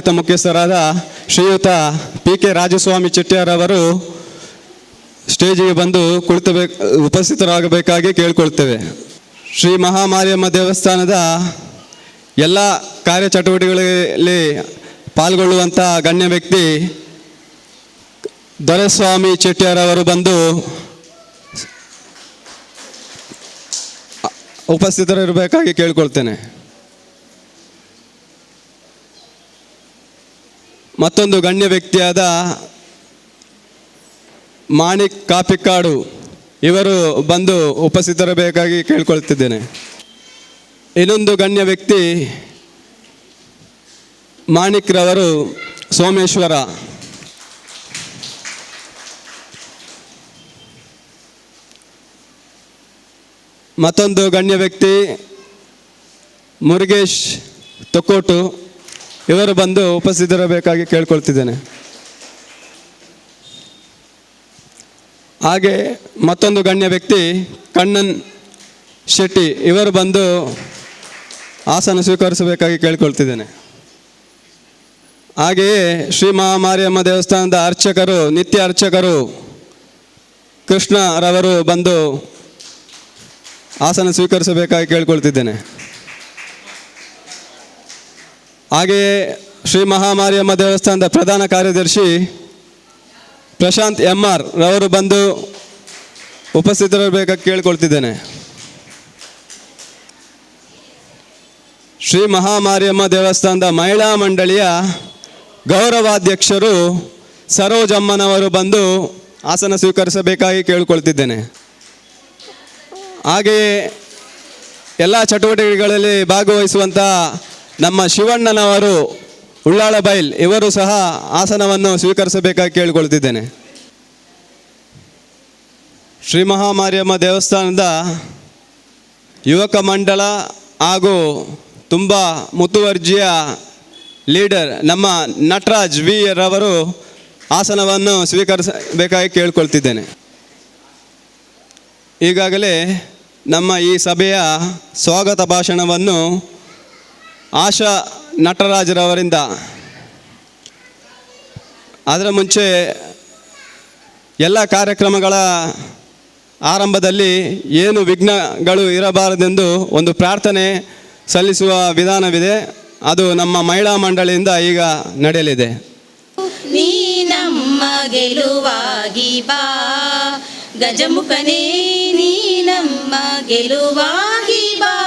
ಆಡಳಿತ ಮುಖ್ಯಸ್ಥರಾದ ಶ್ರೀಯುತ ಪಿ ಕೆ ರಾಜಸ್ವಾಮಿ ಚೆಟ್ಟಿಯಾರ್ ಅವರು ಸ್ಟೇಜಿಗೆ ಬಂದು ಕುಳಿತಬೇಕು ಉಪಸ್ಥಿತರಾಗಬೇಕಾಗಿ ಕೇಳಿಕೊಳ್ತೇವೆ. ಶ್ರೀ ಮಹಾಮಾರಿಯಮ್ಮ ದೇವಸ್ಥಾನದ ಎಲ್ಲ ಕಾರ್ಯಚಟುವಟಿಕೆಗಳಲ್ಲಿ ಪಾಲ್ಗೊಳ್ಳುವಂಥ ಗಣ್ಯ ವ್ಯಕ್ತಿ ದೊರೆಸ್ವಾಮಿ ಚೆಟ್ಟಿಯಾರ್ ಅವರು ಬಂದು ಉಪಸ್ಥಿತರಿರಬೇಕಾಗಿ ಕೇಳ್ಕೊಳ್ತೇನೆ. ಮತ್ತೊಂದು ಗಣ್ಯ ವ್ಯಕ್ತಿಯಾದ ಮಾಣಿಕ್ ಕಾಪಿಕಾಡು. ಇವರು ಬಂದು ಉಪಸ್ಥಿತರಬೇಕಾಗಿ ಕೇಳ್ಕೊಳ್ತಿದ್ದೇನೆ. ಇನ್ನೊಂದು ಗಣ್ಯ ವ್ಯಕ್ತಿ ಮಾಣಿಕ್ ರವರು ಸೋಮೇಶ್ವರ. ಮತ್ತೊಂದು ಗಣ್ಯ ವ್ಯಕ್ತಿ ಮುರುಗೇಶ್ ತೊಕ್ಕೋಟು. ಇವರು ಬಂದು ಉಪಸ್ಥಿತರಬೇಕಾಗಿ ಕೇಳ್ಕೊಳ್ತಿದ್ದೇನೆ. ಹಾಗೆ ಮತ್ತೊಂದು ಗಣ್ಯ ವ್ಯಕ್ತಿ, ಕಣ್ಣನ್ ಶೆಟ್ಟಿ, ಇವರು ಬಂದು ಆಸನ ಸ್ವೀಕರಿಸಬೇಕಾಗಿ ಕೇಳ್ಕೊಳ್ತಿದ್ದೇನೆ. ಹಾಗೆಯೇ ಶ್ರೀ ಮಹಾಮಾರಿಯಮ್ಮ ದೇವಸ್ಥಾನದ ಅರ್ಚಕರು, ನಿತ್ಯ ಅರ್ಚಕರು, ಕೃಷ್ಣರವರು ಬಂದು ಆಸನ ಸ್ವೀಕರಿಸಬೇಕಾಗಿ ಕೇಳ್ಕೊಳ್ತಿದ್ದೇನೆ. ಹಾಗೆಯೇ ಶ್ರೀ ಮಹಾಮಾರಿಯಮ್ಮ ದೇವಸ್ಥಾನದ ಪ್ರಧಾನ ಕಾರ್ಯದರ್ಶಿ ಪ್ರಶಾಂತ್ ಎಂ ಆರ್ ರವರು ಬಂದು ಉಪಸ್ಥಿತರಬೇಕ ಕೇಳ್ಕೊಳ್ತಿದ್ದೇನೆ. ಶ್ರೀ ಮಹಾಮಾರಿಯಮ್ಮ ದೇವಸ್ಥಾನದ ಮಹಿಳಾ ಮಂಡಳಿಯ ಗೌರವಾಧ್ಯಕ್ಷರು ಸರೋಜಮ್ಮನವರು ಬಂದು ಆಸನ ಸ್ವೀಕರಿಸಬೇಕಾಗಿ ಕೇಳಿಕೊಳ್ತಿದ್ದೇನೆ. ಹಾಗೆಯೇ ಎಲ್ಲ ಚಟುವಟಿಕೆಗಳಲ್ಲಿ ಭಾಗವಹಿಸುವಂಥ ನಮ್ಮ ಶಿವಣ್ಣನವರು ಉಳ್ಳಾಳ ಬೈಲ್, ಇವರು ಸಹ ಆಸನವನ್ನು ಸ್ವೀಕರಿಸಬೇಕಾಗಿ ಕೇಳಿಕೊಳ್ತಿದ್ದೇನೆ ಶ್ರೀ ಮಹಾಮಾರಿಯಮ್ಮ ದೇವಸ್ಥಾನದ ಯುವಕ ಮಂಡಳ ಹಾಗೂ ತುಂಬ ಮುತುವರ್ಜಿಯ ಲೀಡರ್ ನಮ್ಮ ನಟರಾಜ್ ವಿ ರವರು ಆಸನವನ್ನು ಸ್ವೀಕರಿಸಬೇಕಾಗಿ ಕೇಳಿಕೊಳ್ತಿದ್ದೇನೆ ಈಗಾಗಲೇ ನಮ್ಮ ಈ ಸಭೆಯ ಸ್ವಾಗತ ಭಾಷಣವನ್ನು ಆಶಾ ನಟರಾಜರವರಿಂದ. ಅದರ ಮುಂಚೆ ಎಲ್ಲ ಕಾರ್ಯಕ್ರಮಗಳ ಆರಂಭದಲ್ಲಿ ಏನು ವಿಘ್ನಗಳು ಇರಬಾರದೆಂದು ಒಂದು ಪ್ರಾರ್ಥನೆ ಸಲ್ಲಿಸುವ ವಿಧಾನವಿದೆ. ಅದು ನಮ್ಮ ಮಹಿಳಾ ಮಂಡಳಿಯಿಂದ ಈಗ ನಡೆಯಲಿದೆ. ನಮ್ಮ ಗೆಲುವಾಗಿ ಬಾ. ಗಜಮುಖನೇ ನೀ ನಮ್ಮ ಗೆಲುವಾಗಿ ಬಾ.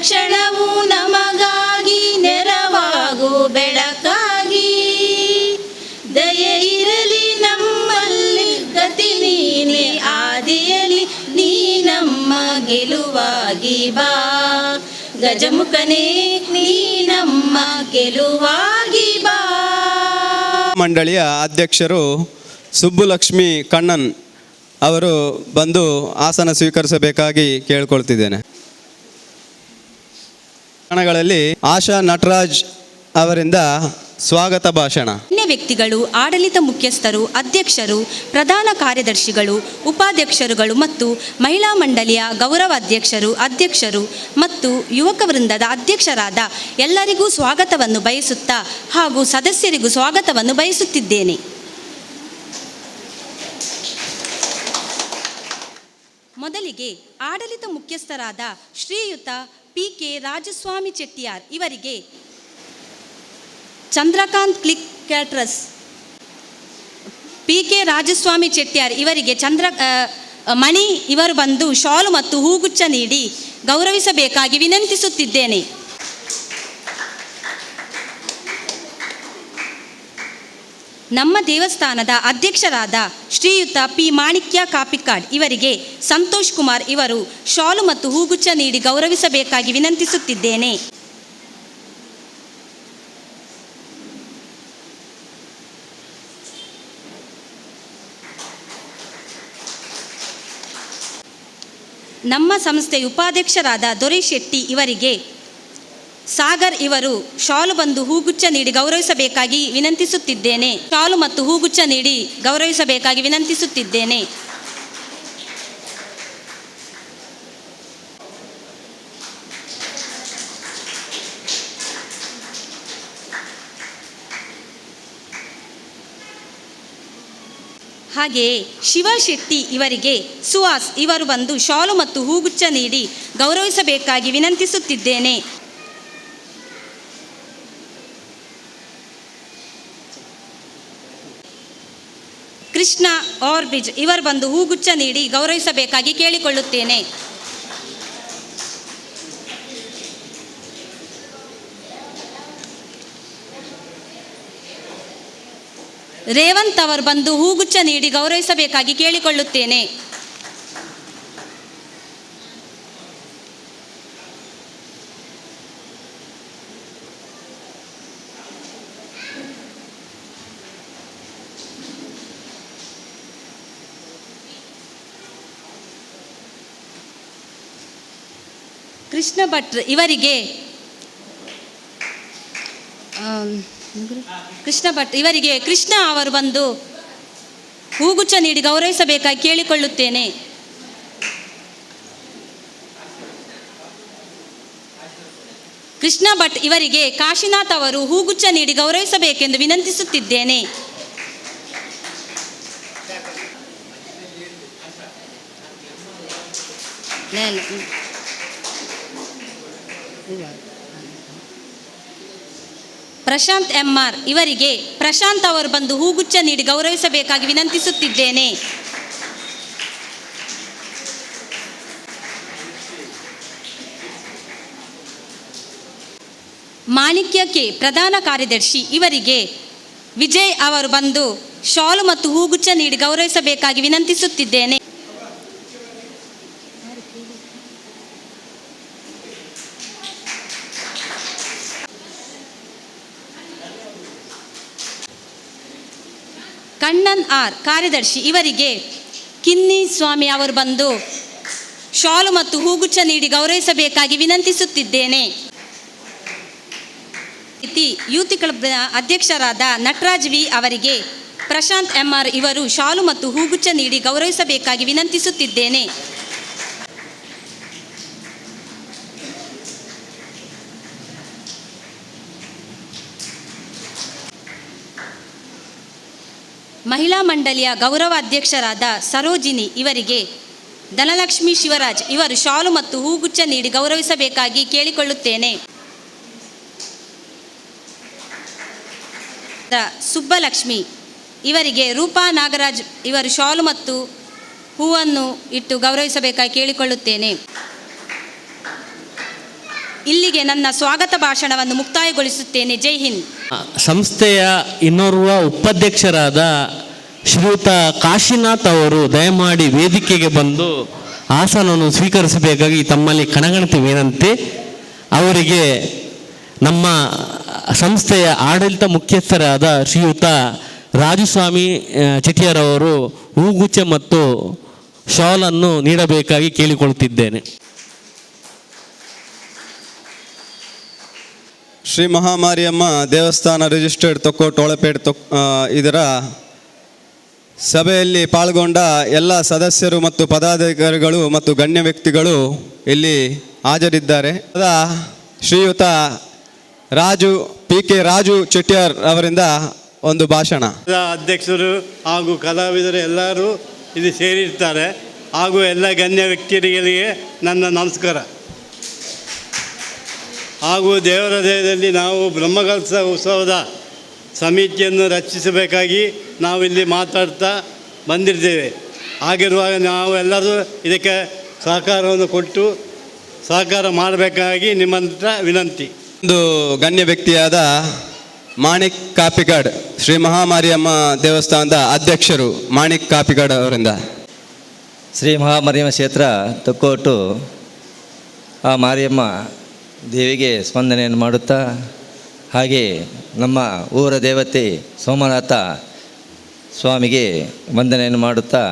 ಕ್ಷಣ ಕ್ಷಣವೂ ನಮಗಾಗಿ ನೆರವಾಗು ಬೆಳಕಾಗಿ. ದಯ ಇರಲಿ ನಮ್ಮಲ್ಲಿ, ಗತಿ ನೀನೆ ಆದಿಯಲಿ, ನೀ ನಮ್ಮ ಗೆಲುವಾಗಿ ಬಾ. ಗಜಮುಖನೇ, ನೀ ನಮ್ಮ ಗೆಲುವಾಗಿ ಬಾ. ಮಂಡಳಿಯ ಅಧ್ಯಕ್ಷರು ಸುಬ್ಬುಲಕ್ಷ್ಮಿ ಕಣ್ಣನ್ ಅವರು ಬಂದು ಆಸನ ಸ್ವೀಕರಿಸಬೇಕಾಗಿ ಕೇಳ್ಕೊಳ್ತಿದ್ದೇನೆ. ಕ್ಷಣಗಳಲ್ಲಿ ಆಶಾ ನಟರಾಜ್ ಅವರಿಂದ ಸ್ವಾಗತ ಭಾಷಣ. ಅನ್ಯ ವ್ಯಕ್ತಿಗಳು, ಆಡಳಿತ ಮುಖ್ಯಸ್ಥರು, ಅಧ್ಯಕ್ಷರು, ಪ್ರಧಾನ ಕಾರ್ಯದರ್ಶಿಗಳು, ಉಪಾಧ್ಯಕ್ಷರುಗಳು ಮತ್ತು ಮಹಿಳಾ ಮಂಡಳಿಯ ಗೌರವ ಅಧ್ಯಕ್ಷರು ಅಧ್ಯಕ್ಷರು ಮತ್ತು ಯುವಕ ವೃಂದದ ಅಧ್ಯಕ್ಷರಾದ ಎಲ್ಲರಿಗೂ ಸ್ವಾಗತವನ್ನು ಬಯಸುತ್ತಾ ಹಾಗೂ ಸದಸ್ಯರಿಗೂ ಸ್ವಾಗತವನ್ನು ಬಯಸುತ್ತಿದ್ದೇನೆ. ಮೊದಲಿಗೆ ಆಡಳಿತ ಮುಖ್ಯಸ್ಥರಾದ ಶ್ರೀಯುತ ಪಿ ಕೆ ರಾಜಸ್ವಾಮಿ ಚೆಟ್ಟಿಯಾರ್ ಇವರಿಗೆ ಚಂದ್ರಕಾಂತ್ ಕ್ಲಿಕ್ ಕ್ಯಾಟ್ರಸ್, ಪಿ ಕೆ ರಾಜಸ್ವಾಮಿ ಚೆಟ್ಟಿಯಾರ್ ಇವರಿಗೆ ಚಂದ್ರ ಮಣಿ ಇವರು ಬಂದು ಶಾಲು ಮತ್ತು ಹೂಗುಚ್ಛ ನೀಡಿ ಗೌರವಿಸಬೇಕಾಗಿ ವಿನಂತಿಸುತ್ತಿದ್ದೇನೆ. ನಮ್ಮ ದೇವಸ್ಥಾನದ ಅಧ್ಯಕ್ಷರಾದ ಶ್ರೀಯುತ ಪಿ. ಮಾಣಿಕ್ಯ ಕಾಪಿಕಾಡ್ ಇವರಿಗೆ ಸಂತೋಷ್ ಕುಮಾರ್ ಇವರು ಶಾಲು ಮತ್ತು ಹೂಗುಚ್ಛ ನೀಡಿ ಗೌರವಿಸಬೇಕಾಗಿ ವಿನಂತಿಸುತ್ತಿದ್ದೇನೆ. ನಮ್ಮ ಸಂಸ್ಥೆಯ ಉಪಾಧ್ಯಕ್ಷರಾದ ದೊರೆ ಶೆಟ್ಟಿ ಇವರಿಗೆ ಸಾಗರ್ ಇವರು ಶಾಲು ಬಂದು ಹೂಗುಚ್ಛ ನೀಡಿ ಗೌರವಿಸಬೇಕಾಗಿ ವಿನಂತಿಸುತ್ತಿದ್ದೇನೆ. ಶಾಲು ಮತ್ತು ಹೂಗುಚ್ಛ ನೀಡಿ ಗೌರವಿಸಬೇಕಾಗಿ ವಿನಂತಿಸುತ್ತಿದ್ದೇನೆ. ಹಾಗೆಯೇ ಶಿವಶೆಟ್ಟಿ ಇವರಿಗೆ ಸುಹಾಸ್ ಇವರು ಬಂದು ಶಾಲು ಮತ್ತು ಹೂಗುಚ್ಚ ನೀಡಿ ಗೌರವಿಸಬೇಕಾಗಿ ವಿನಂತಿಸುತ್ತಿದ್ದೇನೆ. ಕೃಷ್ಣ ಆರ್ಬ್ರಿಡ್ಜ್ ಇವರು ಬಂದು ಹೂಗುಚ್ಛ ನೀಡಿ ಗೌರವಿಸಬೇಕಾಗಿ ಕೇಳಿಕೊಳ್ಳುತ್ತೇನೆ. ರೇವಂತ್ ಅವರು ಬಂದು ಹೂಗುಚ್ಛ ನೀಡಿ ಗೌರವಿಸಬೇಕಾಗಿ ಕೇಳಿಕೊಳ್ಳುತ್ತೇನೆ. ಕೃಷ್ಣ ಭಟ್ ಇವರಿಗೆ ಕೃಷ್ಣ ಭಟ್ ಇವರಿಗೆ ಕೃಷ್ಣ ಅವರು ಬಂದು ಹೂಗುಚ್ಛ ನೀಡಿ ಗೌರವಿಸಬೇಕಾಗಿ ಕೇಳಿಕೊಳ್ಳುತ್ತೇನೆ. ಕೃಷ್ಣ ಭಟ್ ಇವರಿಗೆ ಕಾಶಿನಾಥ್ ಅವರು ಹೂಗುಚ್ಛ ನೀಡಿ ಗೌರವಿಸಬೇಕೆಂದು ವಿನಂತಿಸುತ್ತಿದ್ದೇನೆ. ಪ್ರಶಾಂತ್ ಎಂಆರ್ ಇವರಿಗೆ ಪ್ರಶಾಂತ್ ಅವರು ಬಂದು ಹೂಗುಚ್ಛ ನೀಡಿ ಗೌರವಿಸಬೇಕಾಗಿ ವಿನಂತಿಸುತ್ತಿದ್ದೇನೆ. ಮಾಣಿಕ್ಯ ಕೆ ಪ್ರಧಾನ ಕಾರ್ಯದರ್ಶಿ ಇವರಿಗೆ ವಿಜಯ್ ಅವರು ಬಂದು ಶಾಲು ಮತ್ತು ಹೂಗುಚ್ಛ ನೀಡಿ ಗೌರವಿಸಬೇಕಾಗಿ ವಿನಂತಿಸುತ್ತಿದ್ದೇನೆ ಕಣ್ಣನ್ ಆರ್ ಕಾರ್ಯದರ್ಶಿ ಇವರಿಗೆ ಕಿನ್ನಿ ಸ್ವಾಮಿ ಅವರು ಬಂದು ಶಾಲು ಮತ್ತು ಹೂಗುಚ್ಛ ನೀಡಿ ಗೌರವಿಸಬೇಕಾಗಿ ವಿನಂತಿಸುತ್ತಿದ್ದೇನೆ. ಇತಿ ಯೂತ್ ಕ್ಲಬ್ ಅಧ್ಯಕ್ಷರಾದ ನಟರಾಜ್ ವಿ ಅವರಿಗೆ ಪ್ರಶಾಂತ್ ಎಂಆರ್ ಇವರು ಶಾಲು ಮತ್ತು ಹೂಗುಚ್ಛ ನೀಡಿ ಗೌರವಿಸಬೇಕಾಗಿ ವಿನಂತಿಸುತ್ತಿದ್ದೇನೆ. ಮಹಿಳಾ ಮಂಡಳಿಯ ಗೌರವ ಅಧ್ಯಕ್ಷರಾದ ಸರೋಜಿನಿ ಇವರಿಗೆ ಧನಲಕ್ಷ್ಮಿ ಶಿವರಾಜ್ ಇವರು ಶಾಲು ಮತ್ತು ಹೂಗುಚ್ಛ ನೀಡಿ ಗೌರವಿಸಬೇಕಾಗಿ ಕೇಳಿಕೊಳ್ಳುತ್ತೇನೆ. ಸುಬ್ಬಲಕ್ಷ್ಮಿ ಇವರಿಗೆ ರೂಪಾ ನಾಗರಾಜ್ ಇವರು ಶಾಲು ಮತ್ತು ಹೂವನ್ನು ಇಟ್ಟು ಗೌರವಿಸಬೇಕಾಗಿ ಕೇಳಿಕೊಳ್ಳುತ್ತೇನೆ. ಇಲ್ಲಿಗೆ ನನ್ನ ಸ್ವಾಗತ ಭಾಷಣವನ್ನು ಮುಕ್ತಾಯಗೊಳಿಸುತ್ತೇನೆ. ಜೈ ಹಿಂದ್. ಸಂಸ್ಥೆಯ ಇನ್ನೋರ್ವ ಉಪಾಧ್ಯಕ್ಷರಾದ ಶ್ರೀಯುತ ಕಾಶಿನಾಥ್ ಅವರು ದಯಮಾಡಿ ವೇದಿಕೆಗೆ ಬಂದು ಆಸನವನ್ನು ಸ್ವೀಕರಿಸಬೇಕಾಗಿ ತಮ್ಮಲ್ಲಿ ಕಣಗಣತಿ ವಿನಂತಿ. ಅವರಿಗೆ ನಮ್ಮ ಸಂಸ್ಥೆಯ ಆಡಳಿತ ಮುಖ್ಯಸ್ಥರಾದ ಶ್ರೀಯುತ ರಾಜುಸ್ವಾಮಿ ಚಟಿಯರವರು ಹೂಗುಚ್ಛ ಮತ್ತು ಶಾಲನ್ನು ನೀಡಬೇಕಾಗಿ ಕೇಳಿಕೊಳ್ಳುತ್ತಿದ್ದೇನೆ ಶ್ರೀ ಮಹಾಮಾರಿಯಮ್ಮ ದೇವಸ್ಥಾನ ರಿಜಿಸ್ಟರ್ಡ್ ತೊಕ್ಕೋ, ಟೋಳಪೇಟ್ ತೊಕ್ ಇದರ ಸಭೆಯಲ್ಲಿ ಪಾಲ್ಗೊಂಡ ಎಲ್ಲ ಸದಸ್ಯರು ಮತ್ತು ಪದಾಧಿಕಾರಿಗಳು ಮತ್ತು ಗಣ್ಯ ವ್ಯಕ್ತಿಗಳು ಇಲ್ಲಿ ಹಾಜರಿದ್ದಾರೆ. ಶ್ರೀಯುತ ರಾಜು ಪಿ ಕೆ ರಾಜು ಚೆಟ್ಟಿಯಾರ್ ಅವರಿಂದ ಒಂದು ಭಾಷಣ. ಅಧ್ಯಕ್ಷರು ಹಾಗೂ ಕಲಾವಿದರು ಎಲ್ಲರೂ ಇಲ್ಲಿ ಸೇರಿರ್ತಾರೆ ಹಾಗೂ ಎಲ್ಲ ಗಣ್ಯ ವ್ಯಕ್ತಿಗಳಿಗೆ ನನ್ನ ನಮಸ್ಕಾರ. ಹಾಗೂ ದೇವರ ದೇಹದಲ್ಲಿ ನಾವು ಬ್ರಹ್ಮಕಲ್ಸ ಉತ್ಸವದ ಸಮಿತಿಯನ್ನು ರಚಿಸಬೇಕಾಗಿ ನಾವು ಇಲ್ಲಿ ಮಾತಾಡ್ತಾ ಬಂದಿರ್ತೇವೆ ಹಾಗಿರುವಾಗ ನಾವು ಎಲ್ಲರೂ ಇದಕ್ಕೆ ಸಹಕಾರವನ್ನು ಕೊಟ್ಟು ಸಹಕಾರ ಮಾಡಬೇಕಾಗಿ ನಿಮ್ಮಂತ ವಿನಂತಿ. ಒಂದು ಗಣ್ಯ ವ್ಯಕ್ತಿಯಾದ ಮಾಣಿಕ್ ಕಾಪಿಗಾಡ್ ಶ್ರೀ ಮಹಾಮಾರಿಯಮ್ಮ ದೇವಸ್ಥಾನದ ಅಧ್ಯಕ್ಷರು ಮಾಣಿಕ್ ಕಾಪಿಗಾಡ್ ಅವರಿಂದ. ಶ್ರೀ ಮಹಾಮಾರಿಯಮ್ಮ ಕ್ಷೇತ್ರ ತೊಕ್ಕೋಟು ಆ ಮಾರಿಯಮ್ಮ ದೇವಿಗೆ ಸ್ಪಂದನೆಯನ್ನು ಮಾಡುತ್ತಾ ಹಾಗೆ ನಮ್ಮ ಊರ ದೇವತೆ ಸೋಮನಾಥ ಸ್ವಾಮಿಗೆ ವಂದನೆಯನ್ನು ಮಾಡುತ್ತಾ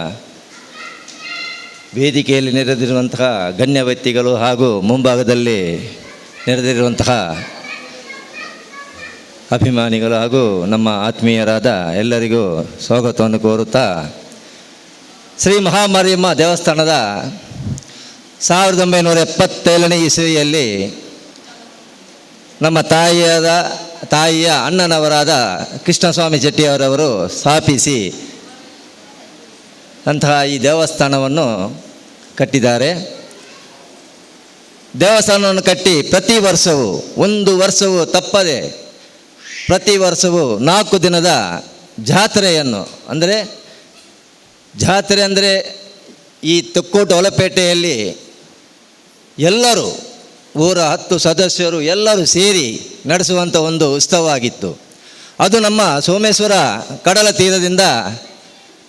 ವೇದಿಕೆಯಲ್ಲಿ ನೆರೆದಿರುವಂತಹ ಗಣ್ಯ ವ್ಯಕ್ತಿಗಳು ಹಾಗೂ ಮುಂಭಾಗದಲ್ಲಿ ನೆರೆದಿರುವಂತಹ ಅಭಿಮಾನಿಗಳು ಹಾಗೂ ನಮ್ಮ ಆತ್ಮೀಯರಾದ ಎಲ್ಲರಿಗೂ ಸ್ವಾಗತವನ್ನು ಕೋರುತ್ತಾ ಶ್ರೀ ಮಹಾಮಾರಿಯಮ್ಮ ದೇವಸ್ಥಾನದ ಸಾವಿರದ ಒಂಬೈನೂರ ಎಪ್ಪತ್ತೇಳನೇ ಇಸವಿಯಲ್ಲಿ ನಮ್ಮ ತಾಯಿಯಾದ, ತಾಯಿಯ ಅಣ್ಣನವರಾದ ಕೃಷ್ಣಸ್ವಾಮಿ ಜೆಟ್ಟಿಯವರವರು ಸ್ಥಾಪಿಸಿ ಅಂತಹ ಈ ದೇವಸ್ಥಾನವನ್ನು ಕಟ್ಟಿದ್ದಾರೆ. ದೇವಸ್ಥಾನವನ್ನು ಕಟ್ಟಿ ಪ್ರತಿ ವರ್ಷವೂ, ಒಂದು ವರ್ಷವೂ ತಪ್ಪದೆ ಪ್ರತಿ ವರ್ಷವೂ ನಾಲ್ಕು ದಿನದ ಜಾತ್ರೆಯನ್ನು, ಅಂದರೆ ಜಾತ್ರೆ ಅಂದರೆ ಈ ತುಕ್ಕೋಟು ಹೊಲಪೇಟೆಯಲ್ಲಿ ಎಲ್ಲರೂ ಊರ ಹತ್ತು ಸದಸ್ಯರು ಎಲ್ಲರೂ ಸೇರಿ ನಡೆಸುವಂಥ ಒಂದು ಉತ್ಸವ ಆಗಿತ್ತು ಅದು ನಮ್ಮ ಸೋಮೇಶ್ವರ ಕಡಲ ತೀರದಿಂದ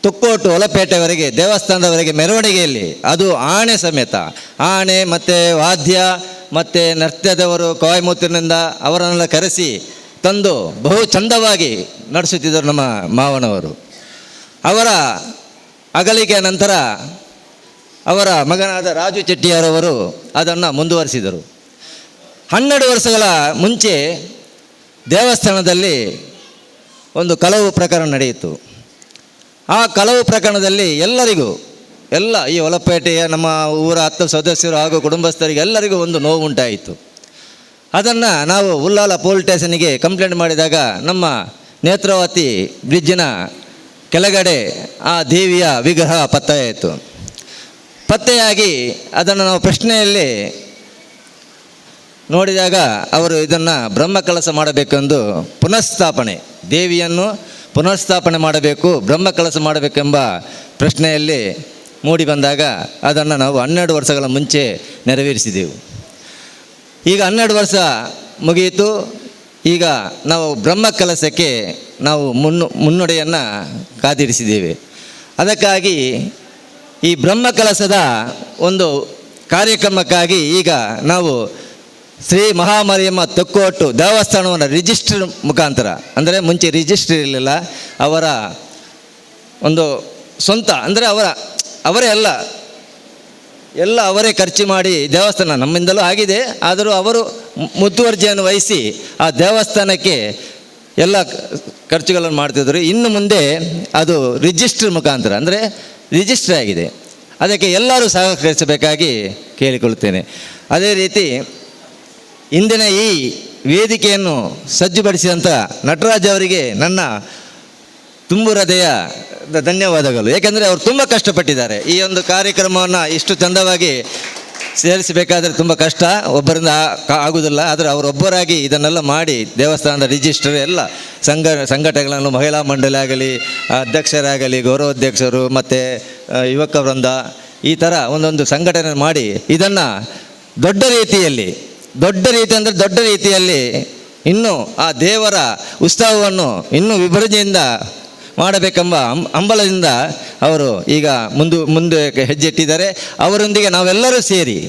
ತುಕ್ಕೋಟು ಹೊಲಪೇಟೆವರೆಗೆ ದೇವಸ್ಥಾನದವರೆಗೆ ಮೆರವಣಿಗೆಯಲ್ಲಿ, ಅದು ಆಣೆ ಸಮೇತ ಆಣೆ ಮತ್ತು ವಾದ್ಯ ಮತ್ತು ನೃತ್ಯದವರು ಕೋಯಮೂತ್ರಿನಿಂದ ಅವರನ್ನೆಲ್ಲ ಕರೆಸಿ ತಂದು ಬಹು ಚಂದವಾಗಿ ನಡೆಸುತ್ತಿದ್ದರು ನಮ್ಮ ಮಾವನವರು. ಅವರ ಅಗಲಿಕೆಯ ನಂತರ ಅವರ ಮಗನಾದ ರಾಜು ಚೆಟ್ಟಿಯಾರವರು ಅದನ್ನು ಮುಂದುವರಿಸಿದರು. ಹನ್ನೆರಡು ವರ್ಷಗಳ ಮುಂಚೆ ದೇವಸ್ಥಾನದಲ್ಲಿ ಒಂದು ಕಲವು ಪ್ರಕರಣ ನಡೆಯಿತು. ಆ ಕಲವು ಪ್ರಕರಣದಲ್ಲಿ ಎಲ್ಲರಿಗೂ, ಎಲ್ಲ ಈ ಹೊಲಪೇಟೆಯ ನಮ್ಮ ಊರ ಹತ್ತು ಸದಸ್ಯರು ಹಾಗೂ ಕುಟುಂಬಸ್ಥರಿಗೆ ಎಲ್ಲರಿಗೂ ಒಂದು ನೋವು ಉಂಟಾಯಿತು. ಅದನ್ನು ನಾವು ಉಲ್ಲಾಲ ಪೊಲೀಸ್ ಸ್ಟೇಷನಿಗೆ ಕಂಪ್ಲೇಂಟ್ ಮಾಡಿದಾಗ ನಮ್ಮ ನೇತ್ರಾವತಿ ಬ್ರಿಡ್ಜಿನ ಕೆಳಗಡೆ ಆ ದೇವಿಯ ವಿಗ್ರಹ ಪತ್ತೆಯಾಯಿತು ಪತ್ತೆಯಾಗಿ ಅದನ್ನು ನಾವು ಪ್ರಶ್ನೆಯಲ್ಲಿ ನೋಡಿದಾಗ ಅವರು ಇದನ್ನು ಬ್ರಹ್ಮಕಲಸ ಮಾಡಬೇಕೆಂದು ಪುನಃಸ್ಥಾಪನೆ, ದೇವಿಯನ್ನು ಪುನಃಸ್ಥಾಪನೆ ಮಾಡಬೇಕು, ಬ್ರಹ್ಮ ಕೆಲಸ ಮಾಡಬೇಕೆಂಬ ಪ್ರಶ್ನೆಯಲ್ಲಿ ಮೂಡಿ ಬಂದಾಗ ಅದನ್ನು ನಾವು ಹನ್ನೆರಡು ವರ್ಷಗಳ ಮುಂಚೆ ನೆರವೇರಿಸಿದೆವು. ಈಗ ಹನ್ನೆರಡು ವರ್ಷ ಮುಗಿಯಿತು. ಈಗ ನಾವು ಬ್ರಹ್ಮ ಕೆಲಸಕ್ಕೆ ನಾವು ಮುನ್ನು ಮುನ್ನುಡೆಯನ್ನು ಕಾದಿರಿಸಿದ್ದೇವೆ. ಅದಕ್ಕಾಗಿ ಈ ಬ್ರಹ್ಮ ಕಲಸದ ಒಂದು ಕಾರ್ಯಕ್ರಮಕ್ಕಾಗಿ ಈಗ ನಾವು ಶ್ರೀ ಮಹಾಮರಿಯಮ್ಮ ತೊಕ್ಕೋಟು ದೇವಸ್ಥಾನವನ್ನು ರಿಜಿಸ್ಟರ್ ಮುಖಾಂತರ, ಅಂದರೆ ಮುಂಚೆ ರಿಜಿಸ್ಟರ್ ಇರಲಿಲ್ಲ, ಅವರ ಒಂದು ಸ್ವಂತ, ಅಂದರೆ ಅವರ, ಅವರೇ ಅಲ್ಲ, ಎಲ್ಲ ಅವರೇ ಖರ್ಚು ಮಾಡಿ ದೇವಸ್ಥಾನ ನಮ್ಮಿಂದಲೂ ಆಗಿದೆ, ಆದರೂ ಅವರು ಮುತುವರ್ಜಿಯನ್ನು ವಹಿಸಿ ಆ ದೇವಸ್ಥಾನಕ್ಕೆ ಎಲ್ಲ ಖರ್ಚುಗಳನ್ನು ಮಾಡ್ತಿದ್ರು. ಇನ್ನು ಮುಂದೆ ಅದು ರಿಜಿಸ್ಟರ್ ಮುಖಾಂತರ, ಅಂದರೆ ರಿಜಿಸ್ಟರ್ ಆಗಿದೆ. ಅದಕ್ಕೆ ಎಲ್ಲರೂ ಸಹಕರಿಸಬೇಕಾಗಿ ಕೇಳಿಕೊಳ್ಳುತ್ತೇನೆ. ಅದೇ ರೀತಿ ಇಂದಿನ ಈ ವೇದಿಕೆಯನ್ನು ಸಜ್ಜುಪಡಿಸಿದಂಥ ನಟರಾಜ್ ಅವರಿಗೆ ನನ್ನ ತುಂಬು ಹೃದಯ ಧನ್ಯವಾದಗಳು. ಏಕೆಂದರೆ ಅವರು ತುಂಬ ಕಷ್ಟಪಟ್ಟಿದ್ದಾರೆ. ಈ ಒಂದು ಕಾರ್ಯಕ್ರಮವನ್ನು ಇಷ್ಟು ಚಂದವಾಗಿ ಸೇರಿಸಬೇಕಾದ್ರೆ ತುಂಬ ಕಷ್ಟ. ಒಬ್ಬರಿಂದ ಆಗುವುದಿಲ್ಲ. ಆದರೆ ಅವರೊಬ್ಬರಾಗಿ ಇದನ್ನೆಲ್ಲ ಮಾಡಿ ದೇವಸ್ಥಾನದ ರಿಜಿಸ್ಟರ್ ಎಲ್ಲ ಸಂಘ, ಸಂಘಟನೆಗಳನ್ನು ಮಹಿಳಾ ಮಂಡಳಿ ಆಗಲಿ, ಅಧ್ಯಕ್ಷರಾಗಲಿ, ಗೌರವಾಧ್ಯಕ್ಷರು, ಮತ್ತು ಯುವಕ ವೃಂದ ಈ ಥರ ಒಂದೊಂದು ಸಂಘಟನೆ ಮಾಡಿ ಇದನ್ನು ದೊಡ್ಡ ರೀತಿಯಲ್ಲಿ, ದೊಡ್ಡ ರೀತಿ ಅಂದರೆ ದೊಡ್ಡ ರೀತಿಯಲ್ಲಿ ಇನ್ನೂ ಆ ದೇವರ ಉತ್ಸವವನ್ನು ಇನ್ನೂ ವಿಭಜನೆಯಿಂದ ಮಾಡಬೇಕೆಂಬ ಹಂಬಲದಿಂದ ಅವರು ಈಗ ಮುಂದು ಮುಂದೆ ಹೆಜ್ಜೆ ಇಟ್ಟಿದ್ದಾರೆ ಅವರೊಂದಿಗೆ ನಾವೆಲ್ಲರೂ ಸೇರಿ,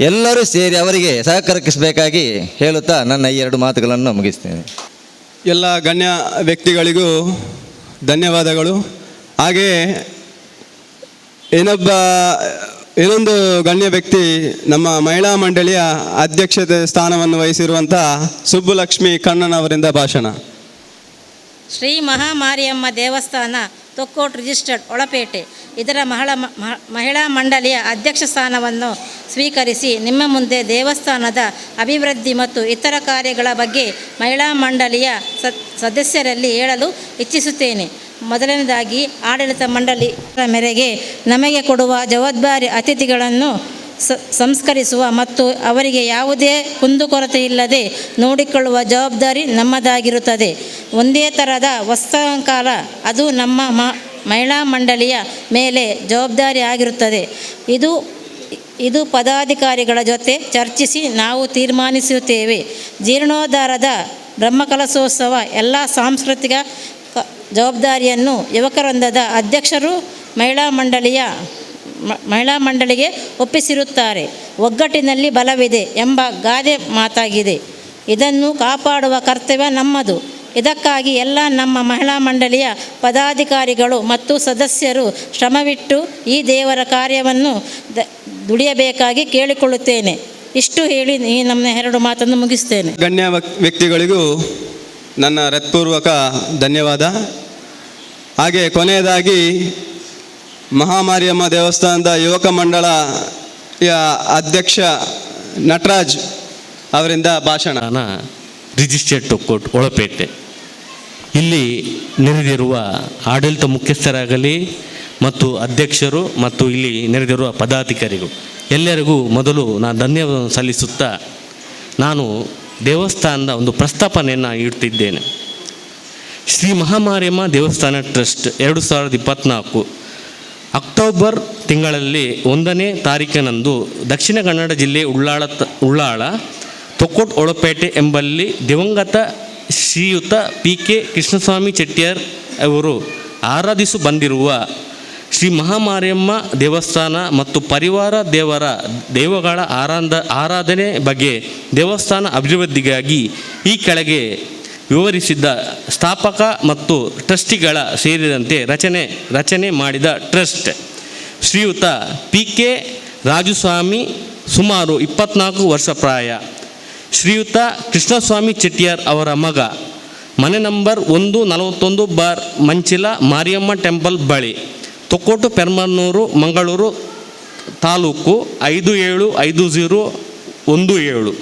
ಎಲ್ಲರೂ ಸೇರಿ ಅವರಿಗೆ ಸಹಕರಿಸಬೇಕಾಗಿ ಹೇಳುತ್ತಾ ನನ್ನ ಈ ಎರಡು ಮಾತುಗಳನ್ನು ಮುಗಿಸ್ತೇನೆ. ಎಲ್ಲ ಗಣ್ಯ ವ್ಯಕ್ತಿಗಳಿಗೂ ಧನ್ಯವಾದಗಳು. ಹಾಗೆಯೇ ಇನ್ನೊಬ್ಬ, ಇನ್ನೊಂದು ಗಣ್ಯ ವ್ಯಕ್ತಿ ನಮ್ಮ ಮಹಿಳಾ ಮಂಡಳಿಯ ಅಧ್ಯಕ್ಷತೆ ಸ್ಥಾನವನ್ನು ವಹಿಸಿರುವಂಥ ಸುಬ್ಬುಲಕ್ಷ್ಮಿ ಕಣ್ಣನವರಿಂದ ಭಾಷಣ. ಶ್ರೀ ಮಹಾಮಾರಿಯಮ್ಮ ದೇವಸ್ಥಾನ ತೊಕ್ಕೋಟ್ ರಿಜಿಸ್ಟರ್ಡ್ ಒಳಪೇಟೆ. ಇದರ ಮಹಳ ಮಹಿಳಾ ಮಂಡಳಿಯ ಅಧ್ಯಕ್ಷ ಸ್ಥಾನವನ್ನು ಸ್ವೀಕರಿಸಿ ನಿಮ್ಮ ಮುಂದೆ ದೇವಸ್ಥಾನದ ಅಭಿವೃದ್ಧಿ ಮತ್ತು ಇತರ ಕಾರ್ಯಗಳ ಬಗ್ಗೆ ಮಹಿಳಾ ಮಂಡಳಿಯ ಸದಸ್ಯರಲ್ಲಿ ಹೇಳಲು ಇಚ್ಛಿಸುತ್ತೇನೆ. ಮೊದಲನೇದಾಗಿ ಆಡಳಿತ ಮಂಡಳಿ ಮೇರೆಗೆ ನಮಗೆ ಕೊಡುವ ಜವಾಬ್ದಾರಿ ಅತಿಥಿಗಳನ್ನು ಸಂಸ್ಕರಿಸುವ ಮತ್ತು ಅವರಿಗೆ ಯಾವುದೇ ಕುಂದುಕೊರತೆ ಇಲ್ಲದೆ ನೋಡಿಕೊಳ್ಳುವ ಜವಾಬ್ದಾರಿ ನಮ್ಮದಾಗಿರುತ್ತದೆ. ಒಂದೇ ಥರದ ವಸ್ತ್ರಾಲಂಕಾರ, ಅದು ನಮ್ಮ ಮಹಿಳಾ ಮಂಡಳಿಯ ಮೇಲೆ ಜವಾಬ್ದಾರಿ ಆಗಿರುತ್ತದೆ. ಇದು ಇದು ಪದಾಧಿಕಾರಿಗಳ ಜೊತೆ ಚರ್ಚಿಸಿ ನಾವು ತೀರ್ಮಾನಿಸುತ್ತೇವೆ. ಜೀರ್ಣೋದ್ಧಾರದ ಬ್ರಹ್ಮಕಲಸೋತ್ಸವ ಎಲ್ಲ ಸಾಂಸ್ಕೃತಿಕ ಜವಾಬ್ದಾರಿಯನ್ನು ಯುವಕವೃಂದದ ಅಧ್ಯಕ್ಷರು ಮಹಿಳಾ ಮಂಡಳಿಯ ಮಹಿಳಾ ಮಂಡಳಿಗೆ ಒಪ್ಪಿಸಿರುತ್ತಾರೆ. ಒಗ್ಗಟ್ಟಿನಲ್ಲಿ ಬಲವಿದೆ ಎಂಬ ಗಾದೆ ಮಾತಾಗಿದೆ. ಇದನ್ನು ಕಾಪಾಡುವ ಕರ್ತವ್ಯ ನಮ್ಮದು. ಇದಕ್ಕಾಗಿ ಎಲ್ಲ ನಮ್ಮ ಮಹಿಳಾ ಮಂಡಳಿಯ ಪದಾಧಿಕಾರಿಗಳು ಮತ್ತು ಸದಸ್ಯರು ಶ್ರಮವಿಟ್ಟು ಈ ದೇವರ ಕಾರ್ಯವನ್ನು ದುಡಿಯಬೇಕಾಗಿ ಕೇಳಿಕೊಳ್ಳುತ್ತೇನೆ. ಇಷ್ಟು ಹೇಳಿ ಈ ನಮ್ಮ ಎರಡು ಮಾತನ್ನು ಮುಗಿಸ್ತೇನೆ. ಗಣ್ಯ ವ್ಯಕ್ತಿಗಳಿಗೂ ನನ್ನ ಹೃತ್ಪೂರ್ವಕ ಧನ್ಯವಾದ. ಹಾಗೆ ಕೊನೆಯದಾಗಿ ಮಹಾಮಾರಿಯಮ್ಮ ದೇವಸ್ಥಾನದ ಯುವಕ ಮಂಡಳ ಅಧ್ಯಕ್ಷ ನಟರಾಜ್ ಅವರಿಂದ ಭಾಷಣ. ರಿಜಿಸ್ಟರ್ಡ್ ಟು ಕೋರ್ಟ್ ಒಳಪೇಟೆ. ಇಲ್ಲಿ ನೆರೆದಿರುವ ಆಡಳಿತ ಮುಖ್ಯಸ್ಥರಾಗಲಿ ಮತ್ತು ಅಧ್ಯಕ್ಷರು ಮತ್ತು ಇಲ್ಲಿ ನೆರೆದಿರುವ ಪದಾಧಿಕಾರಿಗಳು. ಎಲ್ಲರಿಗೂ ಮೊದಲು ನಾನು ಧನ್ಯವಾದ ಸಲ್ಲಿಸುತ್ತಾ ನಾನು ದೇವಸ್ಥಾನದ ಒಂದು ಪ್ರಸ್ತಾಪನೆಯನ್ನು ಇಡ್ತಿದ್ದೇನೆ. ಶ್ರೀ ಮಹಾಮಾರಿಯಮ್ಮ ದೇವಸ್ಥಾನ ಟ್ರಸ್ಟ್ ಎರಡು ಸಾವಿರದ ಇಪ್ಪತ್ತ್ನಾಲ್ಕು ಅಕ್ಟೋಬರ್ ತಿಂಗಳಲ್ಲಿ ಒಂದನೇ ತಾರೀಕಿನಂದು ದಕ್ಷಿಣ ಕನ್ನಡ ಜಿಲ್ಲೆ ಉಳ್ಳಾಳ ಉಳ್ಳಾಳ, ತೊಕ್ಕೋಟ್ ಒಳಪೇಟೆ ಎಂಬಲ್ಲಿ ದಿವಂಗತ ಶ್ರೀಯುತ ಪಿ ಕೆ ಕೃಷ್ಣಸ್ವಾಮಿ ಚೆಟ್ಟಿಯಾರ್ ಅವರು ಆರಾಧಿಸು ಬಂದಿರುವ ಶ್ರೀ ಮಹಾಮಾರಿಯಮ್ಮ ದೇವಸ್ಥಾನ ಮತ್ತು ಪರಿವಾರ ದೇವರ ದೇವಗಳ ಆರಾಧ, ಆರಾಧನೆ ಬಗ್ಗೆ ದೇವಸ್ಥಾನ ಅಭಿವೃದ್ಧಿಗಾಗಿ ಈ ಕೆಳಗೆ ವಿವರಿಸಿದ್ದ ಸ್ಥಾಪಕ ಮತ್ತು ಟ್ರಸ್ಟಿಗಳ ಸೇರಿದಂತೆ ರಚನೆ ರಚನೆ ಮಾಡಿದ ಟ್ರಸ್ಟ್ ಶ್ರೀಯುತ ಪಿ ಕೆ ರಾಜುಸ್ವಾಮಿ ಸುಮಾರು ಇಪ್ಪತ್ನಾಲ್ಕು ವರ್ಷ ಪ್ರಾಯ. ಶ್ರೀಯುತ ಕೃಷ್ಣಸ್ವಾಮಿ ಚೆಟ್ಟಿಯಾರ್ ಅವರ ಮಗ. ಮನೆ ನಂಬರ್ ಒಂದು ನಲವತ್ತೊಂದು ಬಾರ್ ಮಂಚಿಲ ಮಾರಿಯಮ್ಮ ಟೆಂಪಲ್ ಬಳಿ, ತೊಕ್ಕೋಟು ಪೆರ್ಮನೂರು ಮಂಗಳೂರು ತಾಲೂಕು ಐದು ಏಳು ಐದು ಝೀರೋ ಒಂದು ಏಳು.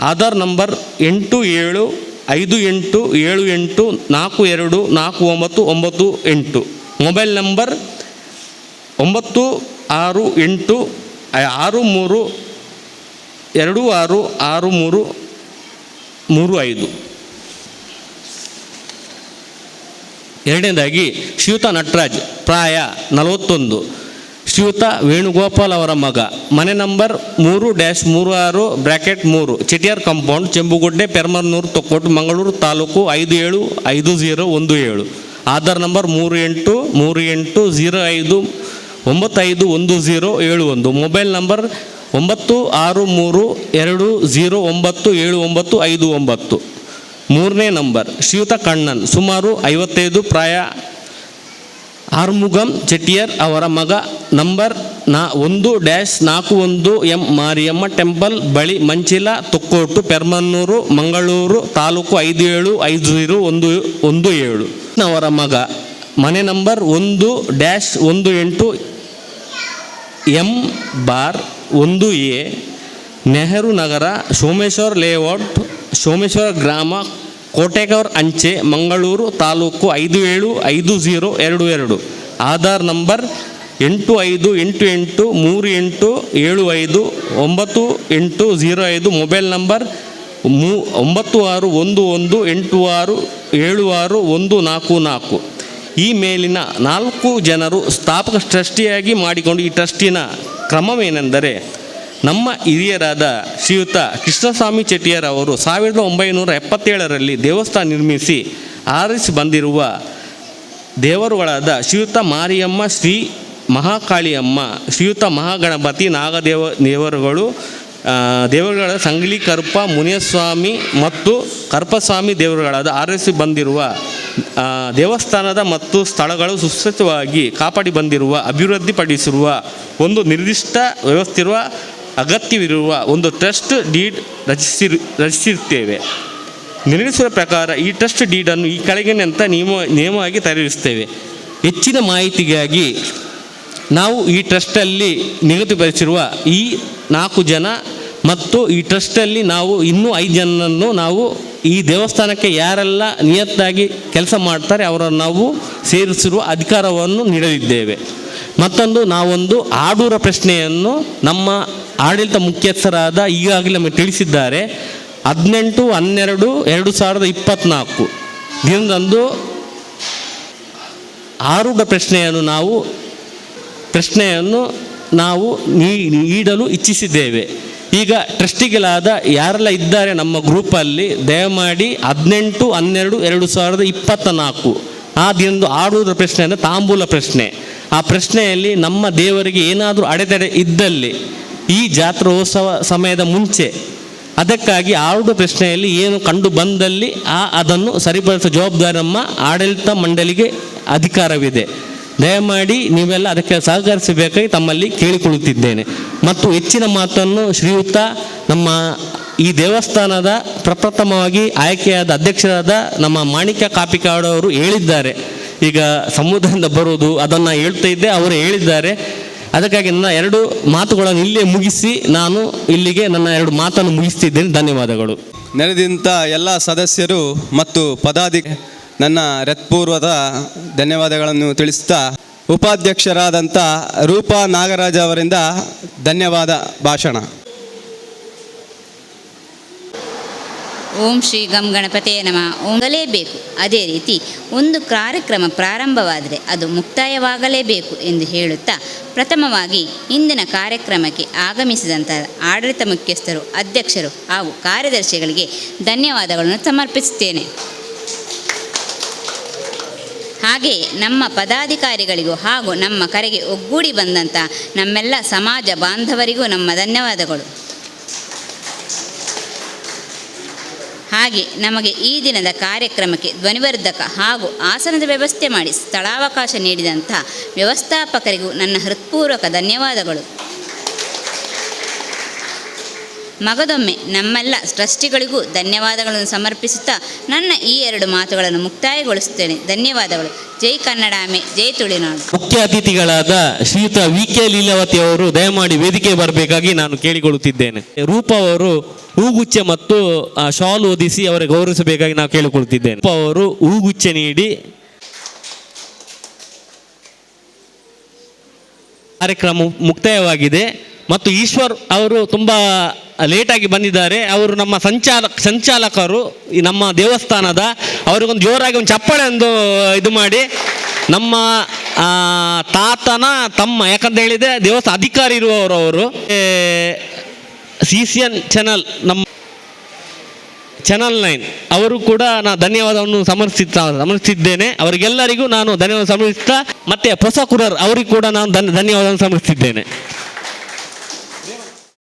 ಆಧಾರ್ ನಂಬರ್ ಎಂಟು ಏಳು ಐದು ಎಂಟು, ಏಳು ಎಂಟು, ನಾಲ್ಕು ಎರಡು, ನಾಲ್ಕು ಒಂಬತ್ತು ಒಂಬತ್ತು ಎಂಟು. ಮೊಬೈಲ್ ನಂಬರ್ ಒಂಬತ್ತು ಆರು ಎಂಟು, ಆರು ಮೂರು, ಎರಡು ಆರು ಆರು ಮೂರು ಮೂರು ಐದು. ಎರಡನೇದಾಗಿ ಶ್ರೀಯುತ ನಟರಾಜ್, ಪ್ರಾಯ ನಲವತ್ತೊಂದು. ಶ್ರೀಯುತ ವೇಣುಗೋಪಾಲ್ ಅವರ ಮಗ. ಮನೆ ನಂಬರ್ ಮೂರು ಡ್ಯಾಶ್ ಮೂರು ಆರು ಬ್ರ್ಯಾಕೆಟ್ ಮೂರು. ಚಿಟಿಯಾರ್ ಕಾಂಪೌಂಡ್, ಚೆಂಬುಗುಡ್ಡೆ ಪೆರ್ಮರ್ನೂರು ತೊಕ್ಕೋಟ್, ಮಂಗಳೂರು ತಾಲೂಕು ಐದು ಏಳು, ಐದು ಝೀರೋ ಒಂದು ಏಳು. ಆಧಾರ್ ನಂಬರ್ ಮೂರು ಎಂಟು ಮೂರು ಎಂಟು ಝೀರೋ ಐದು, ಒಂಬತ್ತು ಐದು ಒಂದು ಝೀರೋ ಏಳು ಒಂದು. ಮೊಬೈಲ್ ನಂಬರ್ ಒಂಬತ್ತು ಆರು ಮೂರು ಎರಡು ಝೀರೋ ಒಂಬತ್ತು ಏಳು ಒಂಬತ್ತು ಐದು ಒಂಬತ್ತು. ಮೂರನೇ ನಂಬರ್, ಶ್ರೀಯುತ ಕಣ್ಣನ್, ಸುಮಾರು ಐವತ್ತೈದು ಪ್ರಾಯ ಆರ್ಮುಗಂ ಚೆಟ್ಟಿಯರ್ ಅವರ ಮಗ ನಂಬರ್ ನಾ ಒಂದು ಡ್ಯಾಶ್ ನಾಲ್ಕು ಒಂದು ಎಂ ಮಾರಿಯಮ್ಮ ಟೆಂಪಲ್ ಬಳಿ ಮಂಚಿಲ, ತೊಕ್ಕೋಟು, ಪೆರ್ಮನ್ನೂರು, ಮಂಗಳೂರು, ತಾಲೂಕು ಐದು ಏಳು, ಐದು ಜೀರೋ ಒಂದು ಒಂದು ಏಳು. ಅವರ ಮಗ ಮನೆ ನಂಬರ್ ಒಂದು ಡ್ಯಾಶ್ ಒಂದು ಎಂಟು ಎಂ ಬಾರ್ ಒಂದು ಎ, ನೆಹರು ನಗರ, ಸೋಮೇಶ್ವರ್ ಲೇಔಟ್, ಸೋಮೇಶ್ವರ ಗ್ರಾಮ ಕೋಟೆಗೌರ್ ಅಂಚೆ, ಮಂಗಳೂರು ತಾಲೂಕು ಐದು ಏಳು, ಐದು ಝೀರೋ ಎರಡು ಎರಡು. ಆಧಾರ್ ನಂಬರ್ ಎಂಟು ಐದು ಎಂಟು ಎಂಟು ಮೂರು ಎಂಟು ಏಳು ಐದು ಒಂಬತ್ತು ಎಂಟು ಝೀರೋ ಐದು. ಮೊಬೈಲ್ ನಂಬರ್ ಮೂ ಒಂಬತ್ತು ಆರು ಒಂದು ಒಂದು ಎಂಟು ಆರು ಏಳು ಆರು ಒಂದು ನಾಲ್ಕು ನಾಲ್ಕು. ಈ ಮೇಲಿನ ನಾಲ್ಕು ಜನರು ಸ್ಥಾಪಕ ಟ್ರಸ್ಟಿಯಾಗಿ ಮಾಡಿಕೊಂಡು ಈ ಟ್ರಸ್ಟಿನ ಕ್ರಮವೇನೆಂದರೆ ನಮ್ಮ ಹಿರಿಯರಾದ ಶ್ರೀಯುತ ಕೃಷ್ಣಸ್ವಾಮಿ ಚೆಟ್ಟಿಯರ್ ಅವರು ಸಾವಿರದ ಒಂಬೈನೂರ ಎಪ್ಪತ್ತೇಳರಲ್ಲಿ ದೇವಸ್ಥಾನ ನಿರ್ಮಿಸಿ ಆರಿಸಿ ಬಂದಿರುವ ದೇವರುಗಳಾದ ಶ್ರೀಯುತ ಮಾರಿಯಮ್ಮ, ಶ್ರೀ ಮಹಾಕಾಳಿಯಮ್ಮ, ಶ್ರೀಯುತ ಮಹಾಗಣಪತಿ ನಾಗದೇವ ದೇವರುಗಳು ದೇವರುಗಳ ಸಂಗ್ಲಿ ಕರ್ಪ ಮುನಿಯಸ್ವಾಮಿ ಮತ್ತು ಕರ್ಪಸ್ವಾಮಿ ದೇವರುಗಳಾದ ಆರಿಸಿ ಬಂದಿರುವ ದೇವಸ್ಥಾನದ ಮತ್ತು ಸ್ಥಳಗಳು ಸುಸ್ಥಿತವಾಗಿ ಕಾಪಾಡಿ ಬಂದಿರುವ, ಅಭಿವೃದ್ಧಿಪಡಿಸಿರುವ ಒಂದು ನಿರ್ದಿಷ್ಟ ವ್ಯವಸ್ಥಿರುವ ಅಗತ್ಯವಿರುವ ಒಂದು ಟ್ರಸ್ಟ್ ಡೀಡ್ ರಚಿಸಿ ರಚಿಸಿರುತ್ತೇವೆ ನಿರ್ಣಯಿಸುವ ಪ್ರಕಾರ ಈ ಟ್ರಸ್ಟ್ ಡೀಡನ್ನು ಈ ಕೆಳಗಿನಂತ ನಿಯಮ, ನಿಯಮವಾಗಿ ತಯಾರಿಸ್ತೇವೆ ಹೆಚ್ಚಿನ ಮಾಹಿತಿಗಾಗಿ ನಾವು ಈ ಟ್ರಸ್ಟಲ್ಲಿ ನಿಗದಿಪಡಿಸಿರುವ ಈ ನಾಲ್ಕು ಜನ ಮತ್ತು ಈ ಟ್ರಸ್ಟಲ್ಲಿ ನಾವು ಇನ್ನೂ ಐದು ಜನರನ್ನು ನಾವು ಈ ದೇವಸ್ಥಾನಕ್ಕೆ ಯಾರೆಲ್ಲ ನಿಯತ್ತಾಗಿ ಕೆಲಸ ಮಾಡ್ತಾರೆ ಅವರನ್ನು ನಾವು ಸೇರಿಸಿರುವ ಅಧಿಕಾರವನ್ನು ನೀಡಲಿದ್ದೇವೆ. ಮತ್ತೊಂದು ನಾವೊಂದು ಆಡೂರ ಪ್ರಶ್ನೆಯನ್ನು ನಮ್ಮ ಆಡಳಿತ ಮುಖ್ಯಸ್ಥರಾದ ಈಗಾಗಲೇ ನಮಗೆ ತಿಳಿಸಿದ್ದಾರೆ ಹದಿನೆಂಟು, ಹನ್ನೆರಡು, ಎರಡು ಸಾವಿರದ ಇಪ್ಪತ್ತ್ನಾಲ್ಕು ದಿನದಂದು ಆರೂಢ ಪ್ರಶ್ನೆಯನ್ನು ನಾವು ಪ್ರಶ್ನೆಯನ್ನು ನಾವು ನೀಡಲು ಇಚ್ಛಿಸಿದ್ದೇವೆ. ಈಗ ಟ್ರಸ್ಟಿಗಳಾದ ಯಾರೆಲ್ಲ ಇದ್ದಾರೆ ನಮ್ಮ ಗ್ರೂಪಲ್ಲಿ, ದಯಮಾಡಿ ಹದಿನೆಂಟು, ಹನ್ನೆರಡು, ಎರಡು ಸಾವಿರದ ಇಪ್ಪತ್ತ ನಾಲ್ಕು ಆ ದಿನದ ಆಡುವುದರ ಪ್ರಶ್ನೆ ಅಂದರೆ ತಾಂಬೂಲ ಪ್ರಶ್ನೆ. ಆ ಪ್ರಶ್ನೆಯಲ್ಲಿ ನಮ್ಮ ದೇವರಿಗೆ ಏನಾದರೂ ಅಡೆತಡೆ ಇದ್ದಲ್ಲಿ ಈ ಜಾತ್ರೋತ್ಸವ ಸಮಯದ ಮುಂಚೆ ಅದಕ್ಕಾಗಿ ಆರುಡ ಪ್ರಶ್ನೆಯಲ್ಲಿ ಏನು ಕಂಡು ಬಂದಲ್ಲಿ ಆ ಅದನ್ನು ಸರಿಪಡಿಸುವ ಜವಾಬ್ದಾರಿ ನಮ್ಮ ಆಡಳಿತ ಮಂಡಳಿಗೆ ಅಧಿಕಾರವಿದೆ. ದಯಮಾಡಿ ನೀವೆಲ್ಲ ಅದಕ್ಕೆ ಸಹಕರಿಸಬೇಕಾಗಿ ತಮ್ಮಲ್ಲಿ ಕೇಳಿಕೊಳ್ಳುತ್ತಿದ್ದೇನೆ. ಮತ್ತು ಹೆಚ್ಚಿನ ಮಾತನ್ನು ಶ್ರೀಯುತ ನಮ್ಮ ಈ ದೇವಸ್ಥಾನದ ಪ್ರಪ್ರಥಮವಾಗಿ ಆಯ್ಕೆಯಾದ ಅಧ್ಯಕ್ಷರಾದ ನಮ್ಮ ಮಾಣಿಕ್ಯ ಕಾಪಿಕಾಡವರು ಹೇಳಿದ್ದಾರೆ. ಈಗ ಸಮುದ್ರದಿಂದ ಬರೋದು ಅದನ್ನು ಹೇಳ್ತಾ ಇದ್ದೆ, ಅವರು ಹೇಳಿದ್ದಾರೆ. ಅದಕ್ಕಾಗಿ ನನ್ನ ಎರಡು ಮಾತುಗಳನ್ನು ಇಲ್ಲೇ ಮುಗಿಸಿ ನಾನು ಇಲ್ಲಿಗೆ ನನ್ನ ಎರಡು ಮಾತನ್ನು ಮುಗಿಸ್ತಿದ್ದೇನೆ. ಧನ್ಯವಾದಗಳು. ನೆರೆದಿಂತ ಎಲ್ಲ ಸದಸ್ಯರು ಮತ್ತು ಪದಾಧಿ ನನ್ನ ಹೃತ್ಪೂರ್ವದ ಧನ್ಯವಾದಗಳನ್ನು ತಿಳಿಸ್ತಾ ಉಪಾಧ್ಯಕ್ಷರಾದಂಥ ರೂಪಾ ನಾಗರಾಜ್ ಅವರಿಂದ ಧನ್ಯವಾದ ಭಾಷಣ. ಓಂ ಶ್ರೀ ಗಂ ಗಣಪತೇ ನಮಃ. ಓಂಗಲೇಬೇಕು. ಅದೇ ರೀತಿ ಒಂದು ಕಾರ್ಯಕ್ರಮ ಪ್ರಾರಂಭವಾದರೆ ಅದು ಮುಕ್ತಾಯವಾಗಲೇಬೇಕು ಎಂದು ಹೇಳುತ್ತಾ ಪ್ರಥಮವಾಗಿ ಇಂದಿನ ಕಾರ್ಯಕ್ರಮಕ್ಕೆ ಆಗಮಿಸಿದಂಥ ಆಡಳಿತ ಮುಖ್ಯಸ್ಥರು, ಅಧ್ಯಕ್ಷರು ಹಾಗೂ ಕಾರ್ಯದರ್ಶಿಗಳಿಗೆ ಧನ್ಯವಾದಗಳನ್ನು ಸಮರ್ಪಿಸುತ್ತೇನೆ. ಹಾಗೆಯೇ ನಮ್ಮ ಪದಾಧಿಕಾರಿಗಳಿಗೂ ಹಾಗೂ ನಮ್ಮ ಕರೆಗೆ ಒಗ್ಗೂಡಿ ಬಂದಂಥ ನಮ್ಮೆಲ್ಲ ಸಮಾಜ ಬಾಂಧವರಿಗೂ ನಮ್ಮ ಧನ್ಯವಾದಗಳು. ಹಾಗೆ ನಮಗೆ ಈ ದಿನದ ಕಾರ್ಯಕ್ರಮಕ್ಕೆ ಧ್ವನಿವರ್ಧಕ ಹಾಗೂ ಆಸನದ ವ್ಯವಸ್ಥೆ ಮಾಡಿ ಸ್ಥಳಾವಕಾಶ ನೀಡಿದಂಥ ವ್ಯವಸ್ಥಾಪಕರಿಗೂ ನನ್ನ ಹೃತ್ಪೂರ್ವಕ ಧನ್ಯವಾದಗಳು. ಮಗದೊಮ್ಮೆ ನಮ್ಮೆಲ್ಲ ಟ್ರಸ್ಟಿಗಳಿಗೂ ಧನ್ಯವಾದಗಳನ್ನು ಸಮರ್ಪಿಸುತ್ತಾ ನನ್ನ ಈ ಎರಡು ಮಾತುಗಳನ್ನು ಮುಕ್ತಾಯಗೊಳಿಸುತ್ತೇನೆ. ಧನ್ಯವಾದಗಳು. ಜೈ ಕನ್ನಡಾಮೆ ಜೈ ತುಳಿನಾಡು. ಮುಖ್ಯ ಅತಿಥಿಗಳಾದ ಶ್ರೀಯುತ ವಿ ಕೆ ಲೀಲಾವತಿ ಅವರು ದಯಮಾಡಿ ವೇದಿಕೆ ಬರಬೇಕಾಗಿ ನಾನು ಕೇಳಿಕೊಳ್ಳುತ್ತಿದ್ದೇನೆ. ರೂಪ ಅವರು ಹೂಗುಚ್ಚೆ ಮತ್ತು ಶಾಲ್ ಓದಿಸಿ ಅವರಿಗೆ ಗೌರವಿಸಬೇಕಾಗಿ ನಾವು ಕೇಳಿಕೊಳ್ಳುತ್ತಿದ್ದೇನೆ. ರೂಪ ಅವರು ಹೂಗುಚ್ಚೆ ನೀಡಿ ಕಾರ್ಯಕ್ರಮ ಮುಕ್ತಾಯವಾಗಿದೆ. ಮತ್ತು ಈಶ್ವರ್ ಅವರು ತುಂಬ ಲೇಟಾಗಿ ಬಂದಿದ್ದಾರೆ. ಅವರು ನಮ್ಮ ಸಂಚಾಲಕ, ಸಂಚಾಲಕರು ನಮ್ಮ ದೇವಸ್ಥಾನದ, ಅವರಿಗೊಂದು ಜೋರಾಗಿ ಒಂದು ಚಪ್ಪಾಳೆ ಒಂದು ಇದು ಮಾಡಿ ನಮ್ಮ ತಾತನ, ತಮ್ಮ, ಯಾಕಂತ ಹೇಳಿದರೆ ದೇವಸ್ಥಾನ ಅಧಿಕಾರಿ ಇರುವವರು ಅವರು. ಸಿ ಸಿ ಎನ್ ಚಾನಲ್ ನಮ್ಮ ಚಾನಲ್ ನೈನ್ ಅವರು ಕೂಡ ನಾನು ಧನ್ಯವಾದವನ್ನು ಸಮರ್ಪಿಸುತ್ತಾ ಸಮರ್ಪಿಸಿದ್ದೇನೆ ಅವರಿಗೆಲ್ಲರಿಗೂ ನಾನು ಧನ್ಯವಾದ ಸಮರ್ಪಿಸ್ತಾ, ಮತ್ತೆ ಹೊಸ ಕುರರ್ ಅವರಿಗೂ ಕೂಡ ನಾನು ಧನ್ಯ, ಧನ್ಯವಾದವನ್ನು ಸಮರ್ಪಿಸಿದ್ದೇನೆ